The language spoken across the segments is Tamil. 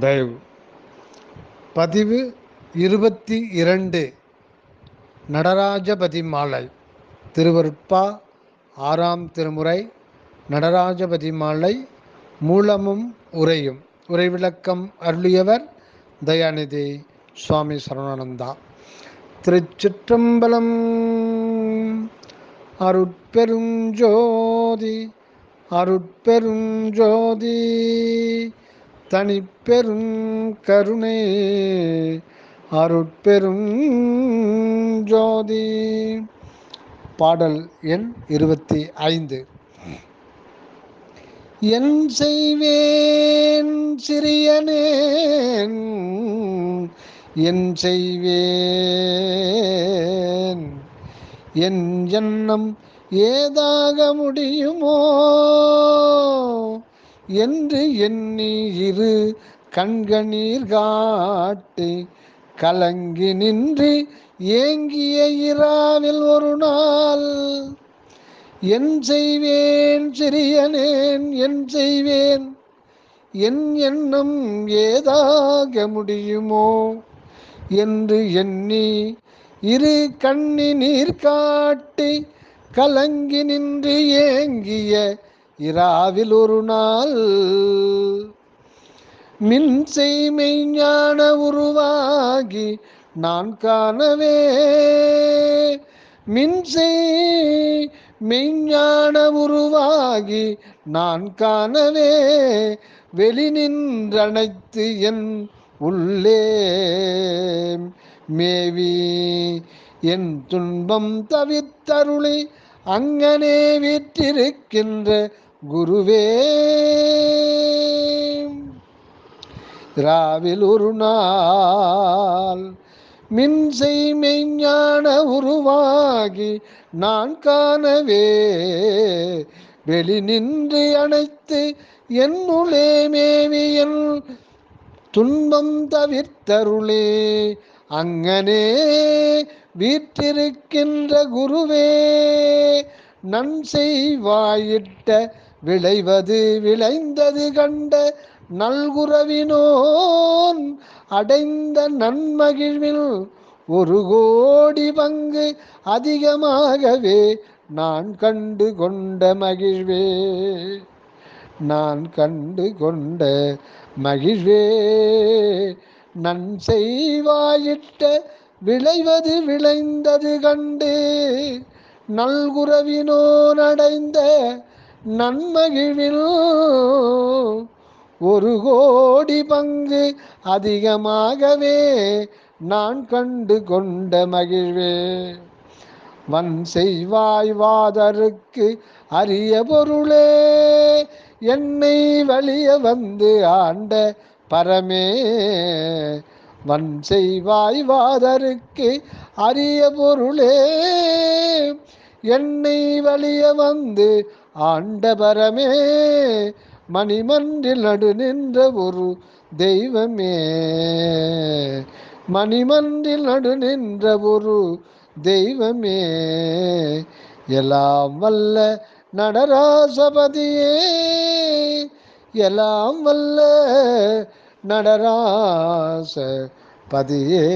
தயவு. பதிவு இருபத்தி இரண்டு. நடராஜபதி மாலை. திருவருட்பா ஆறாம் திருமுறை. நடராஜபதி மாலை மூலமும் உரையும் உரை விளக்கம் அருளியவர் தயாநிதி சுவாமி சரவணானந்தா திருச்சிற்றம்பலம் அருட்பெருஞ்சோதி அருட்பெருஞ்சோதி. தனிப்பெரும் கருணை அருட்பெரும் ஜோதி. பாடல் எண் இருபத்தி ஐந்து. என் செய்வேன் சிறியனேன் என் செய்வேன். என் எண்ணம் ஏதாக முடியுமோ என்று எண்ணி இரு கண்கணீர் காட்டி கலங்கி நின்று ஏங்கிய இராவில் ஒரு நாள். என் செய்வேன் சிறியனேன் என் செய்வேன். என் எண்ணம் ஏதாக முடியுமோ என்று எண்ணி இரு கண்ணி நீர் காட்டி கலங்கி நின்று ஏங்கிய இராவில் ஒரு நாள் மின் மெய்ஞான உருவாகி நான் காணவே. மின் மெய்ஞான உருவாகி நான் காணவே. வெளி நின்றனைத்து என் உள்ளே. மேவி என் துன்பம் தவித்தருளை அங்கனே வீற்றிருக்கின்ற குருவே. ராவில் ஒரு நாள் மின்சை மெய்ஞான உருவாகி நான் காணவே. வெளி நின்று அணைத்து என்னுளே மேவியல் துன்பம் தவிர்த்தருளே. அங்கனே வீற்றிருக்கின்ற குருவே நன் செய்வாயிட்ட விளைவது விளைந்தது கண்ட நல்குறவினோன் அடைந்த நன்மகிழ்வில் ஒரு கோடி பங்கு அதிகமாகவே நான் கண்டு கொண்ட மகிழ்வே. நான் கண்டு கொண்ட மகிழ்வே. நன் செய்வாயிட்ட விளைவது விளைந்தது கண்டு நல்குறவினோன் அடைந்த நன்மகிழ்வில் ஒரு கோடி பங்கு அதிகமாகவே நான் கண்டு கொண்ட மகிழ்வே. வன் செய்வாய் வாதருக்கு அரிய பொருளே என்னை வழிய வந்து ஆண்ட பரமே. வன் செய்வாய் வாதருக்கு அரிய பொருளே என்னை வழிய வந்து ஆண்டபரமே மணிமன்றில் நடு நின்ற ஒரு தெய்வமே. மணிமன்றில் நடு நின்ற ஒரு தெய்வமே. எல்லாம் வல்ல நடராசபதியே எல்லாம் வல்ல நடராச பதியே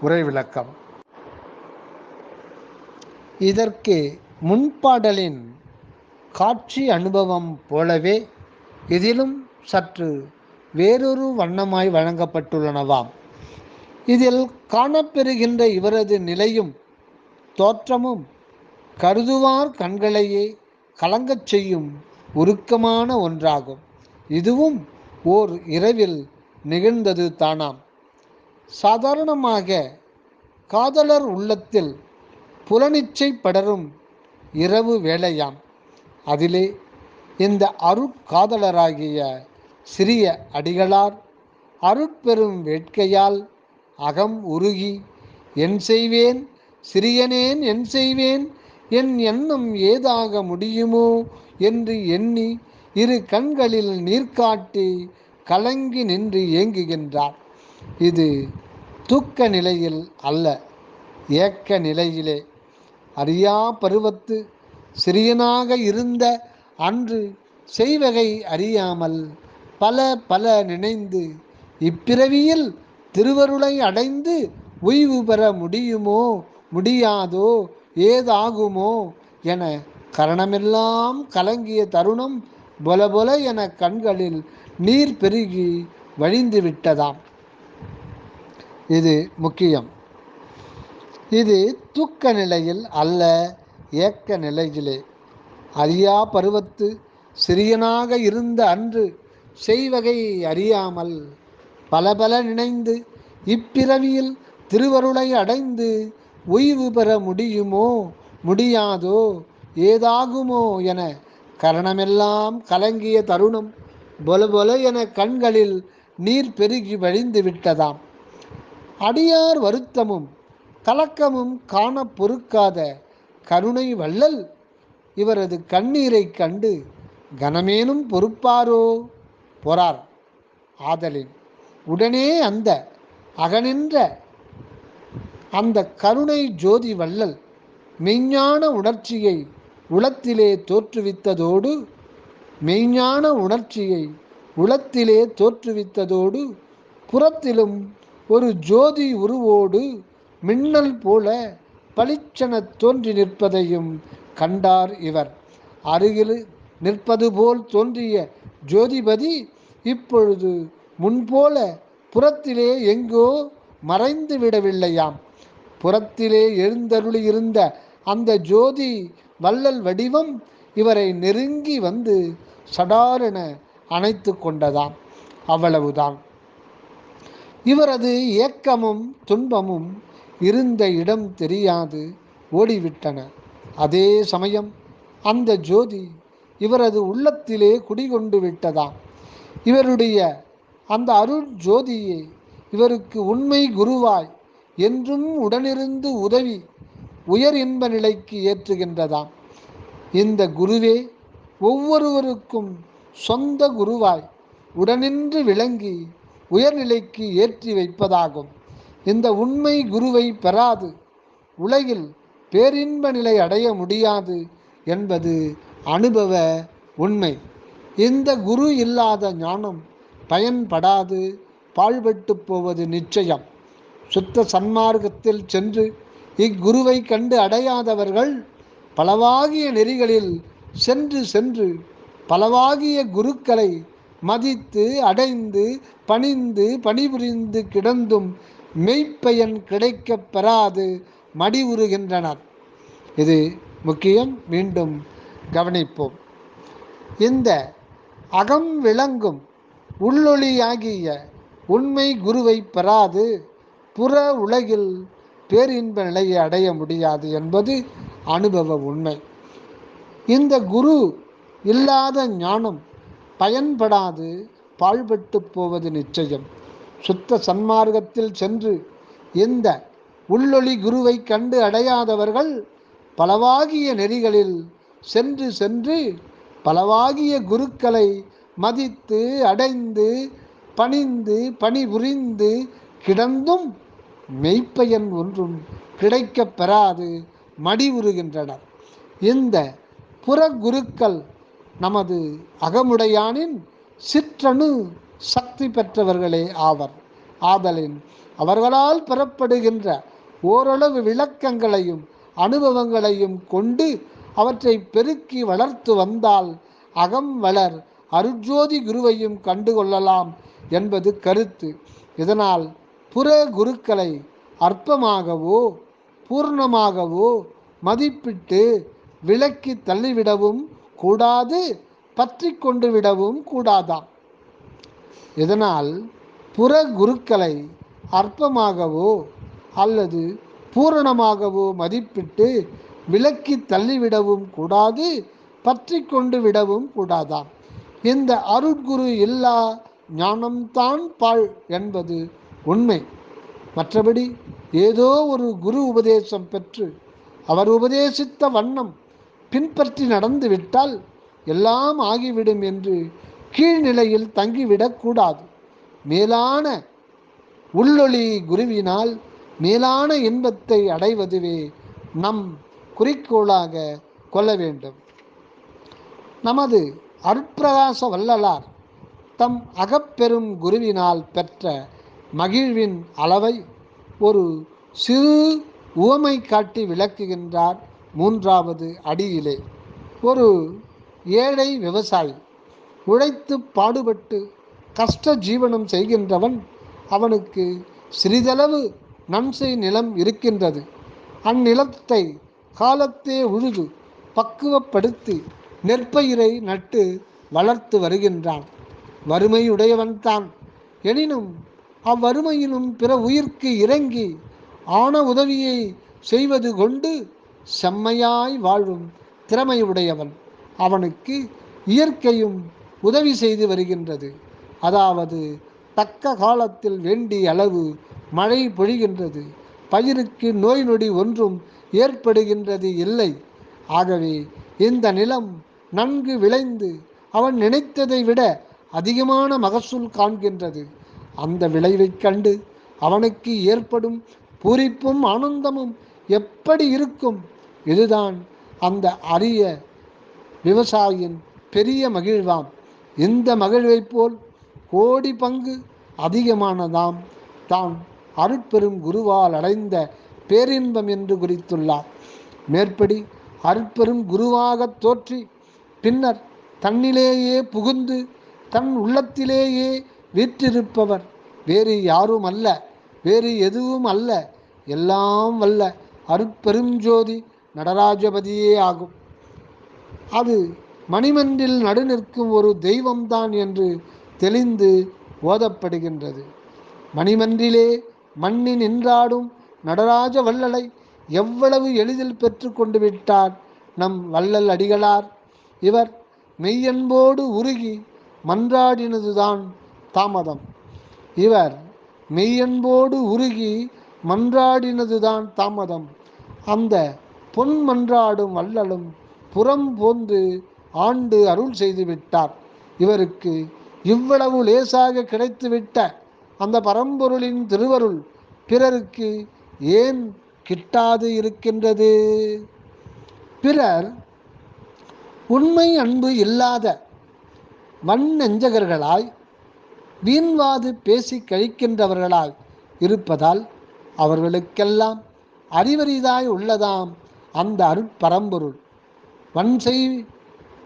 உரை விளக்கம். இதற்கு முன்பாடலின் காட்சி அனுபவம் போலவே இதிலும் சற்று வேறொரு வண்ணமாய் வழங்கப்பட்டுள்ளனவாம். இதில் காணப்பெறுகின்ற இவரது நிலையும் தோற்றமும் கருதுவார் கண்களையே கலங்கச் செய்யும் உருக்கமான ஒன்றாகும். இதுவும் ஓர் இரவில் நிகழ்ந்தது தானாம். சாதாரணமாக காதலர் உள்ளத்தில் புலனிச்சை படரும் இரவு வேளையாம். அதிலே இந்த அருட்காதலராகிய சிறிய அடிகளார் அருட்பெரும் வேட்கையால் அகம் உருகி என் செய்வேன் சிறியனேன் என் செய்வேன் என் எண்ணம் ஏதாக முடியுமோ? என்று எண்ணி இரு கண்களில் நீர்காட்டி கலங்கி நின்று ஏங்குகின்றார். இது தூக்க நிலையில் அல்ல ஏக்க நிலையிலே அறியா பருவத்து சிறியனாக இருந்த அன்று செய்வகை அறியாமல் பல பல நினைந்து இப்பிறவியில் திருவருளை அடைந்து உய்வு பெற முடியுமோ முடியாதோ ஏதாகுமோ என கரணமெல்லாம் கலங்கிய தருணம் பொல பொல என கண்களில் நீர் பெருகி வழிந்து விட்டதாம். இது முக்கியம். இது தூக்க நிலையில் அல்ல ஏக்க நிலையிலே. அறியா பருவத்து சிறியனாக இருந்த அன்று செய்வகை அறியாமல் பல பல நினைந்து இப்பிறவியில் திருவருளை அடைந்து ஓய்வு பெற முடியுமோ முடியாதோ ஏதாகுமோ என கரணமெல்லாம் கலங்கிய தருணம் பொல பொல என கண்களில் நீர் பெருகி வழிந்து விட்டதாம். அடியார் வருத்தமும் கலக்கமும் காண பொறுக்காத கருணை வள்ளல். இவரது கண்ணீரைக் கண்டு கனமேனும் பொறுப்பாரோ? பொறார். ஆதலின் உடனே அந்த அகனின்ற அந்த கருணை ஜோதி வள்ளல் மெய்ஞான உணர்ச்சியை உளத்திலே தோற்றுவித்ததோடு மெய்ஞான உணர்ச்சியை உளத்திலே தோற்றுவித்ததோடு புறத்திலும் ஒரு ஜோதி உருவோடு மின்னல் போல பளிச்சென தோன்றி நிற்பதையும் கண்டார் இவர். அருகில் நிற்பது போல் தோன்றிய ஜோதிபதி இப்பொழுது முன்போல புறத்திலே எங்கோ மறைந்து விடவில்லையாம். புறத்திலே எழுந்தருளியிருந்த அந்த ஜோதி வள்ளல் வடிவம் இவரை நெருங்கி வந்து சடாரென அணைத்து கொண்டதாம். அவ்வளவுதான். இவரது ஏக்கமும் துன்பமும் இருந்த இடம் தெரியாது ஓடிவிட்டன. அதே சமயம் அந்த ஜோதி இவரது உள்ளத்திலே குடிகொண்டு விட்டதாம். இவருடைய அந்த அருள் ஜோதியே இவருக்கு உண்மை குருவாய் என்றும் உடனிருந்து உதவி உயர் இன்ப நிலைக்கு ஏற்றுகின்றதாம். இந்த குருவே ஒவ்வொருவருக்கும் சொந்த குருவாய் உடனின்று விளங்கி உயர்நிலைக்கு ஏற்றி வைப்பதாகும். இந்த உண்மை குருவை பெறாது. உலகில் பேரின்ப நிலை அடைய முடியாது என்பது அனுபவ உண்மை. இந்த குரு இல்லாத ஞானம் பயன்படாது பாழ்பட்டு போவது நிச்சயம். சுத்த சன்மார்க்கத்தில் சென்று இக்குருவை கண்டு அடையாதவர்கள் பலவாகிய நெறிகளில் சென்று சென்று பலவாகிய குருக்களை மதித்து அடைந்து பணிந்து பணிபுரிந்து கிடந்தும் மெய்ப்பயன் கிடைக்கப் பெறாது மடிவுறுகின்றனர் இது முக்கியம். மீண்டும் கவனிப்போம். இந்த அகம் விளங்கும் உள்ளொளியாகிய உண்மை குருவை பெறாது புற உலகில் பேரின்ப நிலையை அடைய முடியாது என்பது அனுபவ உண்மை. இந்த குரு இல்லாத ஞானம் பயன்படாது பாழ்பட்டு போவது நிச்சயம். சுத்த சன்மார்க்கத்தில் சென்று இந்த உள்ளொளி குருவை கண்டு அடையாதவர்கள் பலவாகிய நெறிகளில் சென்று சென்று பலவாகிய குருக்களை மதித்து அடைந்து பணிந்து பணிபுரிந்து கிடந்தும் மெய்ப்பயன் ஒன்றும் கிடைக்கப் பெறாது மடிவுறுகின்றனர் இந்த புறகுருக்கள் நமது அகமுடையானின் சிற்றணு சக்தி பெற்றவர்களே ஆவர். ஆதலின் அவர்களால் பெறப்படுகின்ற ஓரளவு விளக்கங்களையும் அனுபவங்களையும் கொண்டு அவற்றை பெருக்கி வளர்த்து வந்தால் அகம் வளர் அருஜோதி குருவையும் கண்டுகொள்ளலாம் என்பது கருத்து. இதனால் புற குருக்களை அற்பமாகவோ பூர்ணமாகவோ மதிப்பிட்டு விலக்கி தள்ளிவிடவும் கூடாது பற்றி கொண்டு விடவும் கூடாதாம். இதனால் புற குருக்களை அற்பமாகவோ அல்லது பூரணமாகவோ மதிப்பிட்டு விலக்கி தள்ளிவிடவும் கூடாது பற்றி கொண்டு விடவும் கூடாதாம். இந்த அருட்குரு இல்லா ஞானம்தான் பாழ் என்பது உண்மை. மற்றபடி ஏதோ ஒரு குரு உபதேசம் பெற்று அவர் உபதேசித்த வண்ணம் பின்பற்றி நடந்து விட்டால் எல்லாம் ஆகிவிடும் என்று கீழ்நிலையில் தங்கிவிடக்கூடாது மேலான உள்ளொளி குருவினால் மேலான இன்பத்தை அடைவதுவே நம் குறிக்கோளாக கொள்ள வேண்டும். நமது அருட்பிரகாச வள்ளலார் தம் அகப்பெரும் குருவினால் பெற்ற மகிழ்வின் அளவை ஒரு சிறு உவமை காட்டி விளக்குகின்றார் மூன்றாவது அடியிலே. ஒரு ஏழை விவசாயி உழைத்து பாடுபட்டு கஷ்ட ஜீவனம் செய்கின்றவன் அவனுக்கு சிறிதளவு நன்சை நிலம் இருக்கின்றது. அந்நிலத்தை காலத்தே உழுது பக்குவப்படுத்தி நெற்பயிரை நட்டு வளர்த்து வருகின்றான். வறுமையுடையவன்தான். எனினும் அவ்வறுமையிலும் பிற உயிர்க்கு இறங்கி ஆன உதவியை செய்வது கொண்டு செம்மையாய் வாழும் திறமையுடையவன். அவனுக்கு இயற்கையும் உதவி செய்து வருகின்றது. அதாவது தக்க காலத்தில் வேண்டிய அளவு மழை பொழிகின்றது. பயிருக்கு நோய் நொடி ஒன்றும் ஏற்படுகின்றது இல்லை. ஆகவே இந்த நிலம் நன்கு விளைந்து அவன் நினைத்ததை விட அதிகமான மகசூல் காண்கின்றது. அந்த விளைவைக் கண்டு அவனுக்கு ஏற்படும் பூரிப்பும் ஆனந்தமும் எப்படி இருக்கும்? இதுதான் அந்த அரிய விவசாயியின் பெரிய மகிழ்வாம். இந்த மகிழ்வைப் போல் கோடி பங்கு அதிகமானதாம். தான் அருட்பெரும் குருவால் அடைந்த பேரின்பம் என்று குறித்துள்ளார். மேற்படி அருட்பெரும் குருவாகத் தோற்றி பின்னர் தன்னிலேயே புகுந்து தன் உள்ளத்திலேயே வீற்றிருப்பவர். வேறு யாரும் அல்ல வேறு எதுவும் அல்ல எல்லாம் வல்ல அருட்பெருஞ்சோதி நடராஜபதியே ஆகும். அது மணிமன்றில் நடுநிற்கும் ஒரு தெய்வம்தான் என்று தெளிந்து ஓதப்படுகின்றது. மணிமன்றிலே மண்ணி நின்றாடும் நடராஜ வள்ளலை எவ்வளவு எளிதில் பெற்று கொண்டு விட்டார் நம் வள்ளல் அடிகளார். இவர் மெய்யன்போடு உருகி மன்றாடினதுதான் தாமதம். இவர் மெய்யன்போடு உருகி மன்றாடினதுதான் தாமதம். அந்த பொன் மன்றாடும் வள்ளலும் புறம் போந்து ஆண்டு அருள் செய்து விட்டார். இவருக்கு இவ்வளவு லேசாக கிடைத்துவிட்ட அந்த பரம்பொருளின் திருவருள் பிறருக்கு ஏன் கிட்டாது இருக்கின்றது? பிறர் உண்மை அன்பு இல்லாத வன்னெஞ்சகர்களாய் வீண்வாது பேசி கழிக்கின்றவர்களாய் இருப்பதால் அவர்களுக்கெல்லாம் அறிவரிதாய் உள்ளதாம் அந்த அருட்பரம்பொருள். வன்செய்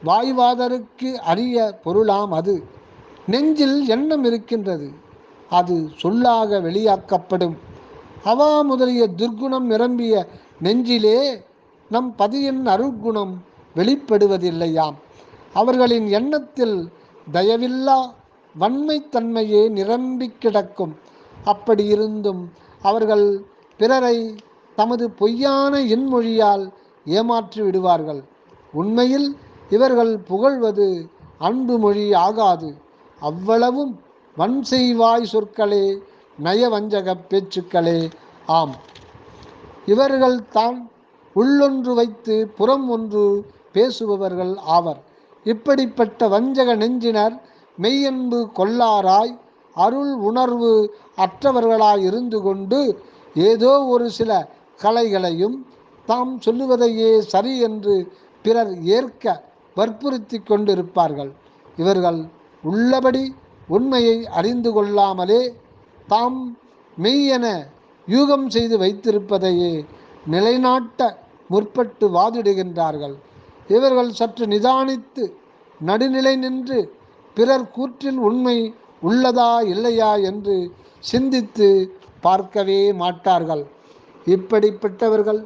வாய்வாதருக்கு அரிய பொருளாம் அது. நெஞ்சில் எண்ணம் இருக்கின்றது அது சொல்லாக வெளியாக்கப்படும். அவா முதலிய துர்க்குணம் நிரம்பிய நெஞ்சிலே நம் பதியின் அருட்குணம் வெளிப்படுவதில்லையாம். அவர்களின் எண்ணத்தில் தயவில்லா வன்மைத்தன்மையே நிரம்பி கிடக்கும். அப்படி இருந்தும் அவர்கள் பிறரை தமது பொய்யான இன்மொழியால் ஏமாற்றி விடுவார்கள். உண்மையில் இவர்கள் புகழ்வது அன்பு மொழி ஆகாது. அவ்வளவும் வன் செய்வாய் சொற்களே நயவஞ்சக பேச்சுக்களே. ஆம். இவர்கள் தான் உள்ளொன்று வைத்து புறம் ஒன்று பேசுபவர்கள் ஆவர். இப்படிப்பட்ட வஞ்சக நெஞ்சினர் மெய்யன்பு கொள்ளாராய் அருள் உணர்வு அற்றவர்களாய் இருந்து கொண்டு ஏதோ ஒரு சில கலைகளையும் தாம் சொல்லுவதையே சரி என்று பிறர் ஏற்க வற்புறுத்தி கொண்டிருப்பார்கள். இவர்கள் உள்ளபடி உண்மையை அறிந்து கொள்ளாமலே தாம் மெய்யென யூகம் செய்து வைத்திருப்பதையே நிலைநாட்ட முற்பட்டு வாதிடுகின்றார்கள். இவர்கள் சற்று நிதானித்து நடுநிலை நின்று பிறர் கூற்றில் உண்மை உள்ளதா இல்லையா என்று சிந்தித்து பார்க்கவே மாட்டார்கள். இப்படிப்பட்டவர்கள்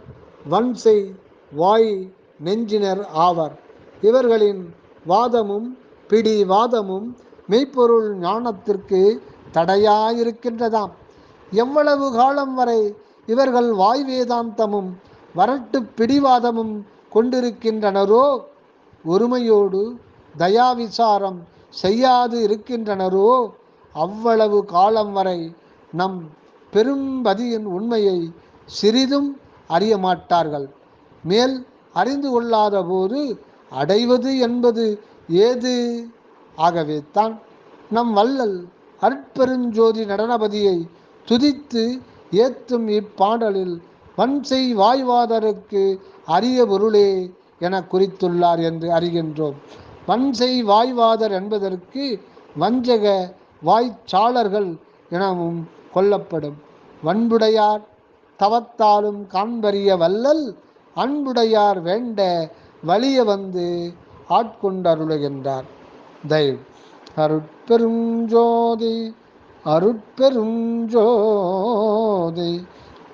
வன்சை வாய் நெஞ்சினர் ஆவர். இவர்களின் வாதமும் பிடி வாதமும் மெய்ப்பொருள் ஞானத்திற்கு தடையாயிருக்கின்றதாம். எவ்வளவு காலம் வரை இவர்கள் வாய் வேதாந்தமும் வரட்டு பிடிவாதமும் கொண்டிருக்கின்றனரோ? ஒருமையோடு தயாவிசாரம் செய்யாது இருக்கின்றனரோ? அவ்வளவு காலம் வரை நம் பெரும்பதியின் உண்மையை சிறிதும் அறிய மாட்டார்கள் மேல் அறிந்து கொள்ளாத போது அடைவது என்பது ஏது? ஆகவே தான் நம் வள்ளல் அற்பெருஞ்சோதி நடனபதியை துதித்து ஏத்தும் இப்பாடலில் வன்செய் வாய்வாதருக்கு அரிய பொருளே என குறித்துள்ளார் என்று அறிகின்றோம். வன்செய் வாய்வாதர் என்பதற்கு வஞ்சக வாய்ச்சாளர்கள் எனவும் கொல்லப்படும். வன்புடையார் தவத்தாலும் காண்பறிய வல்லல் அன்புடையார் வேண்ட வழியை வந்து ஆட்கொண்டருளுகின்றார் தயவு. அருட்பெரும் ஜோதி அருட்பெரும் ஜோதி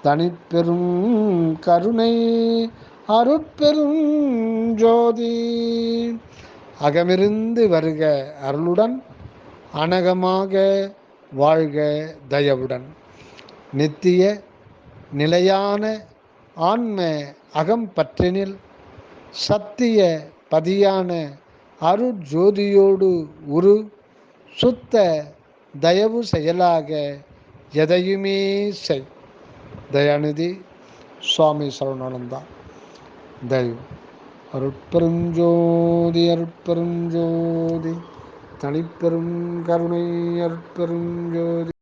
தனிப்பெரும் கருணை அருட்பெரும் ஜோதி. அகமிருந்து வருக அருளுடன் அனகமாக வாழ்க தயவுடன். நித்திய நிலையான ஆன்ம அகம் பற்றினில் சத்திய பதியான அருட்ஜோதியோடு உரு சுத்த தயவு செயலாக எதையுமே செய். தயாநிதி சுவாமி சரவணானந்தா தயவு. அருட்பெருஞ்சோதி அருட்பெருஞ்சோதி தனிப்பெரும் கருணை அருட்பெருஞ்சோதி.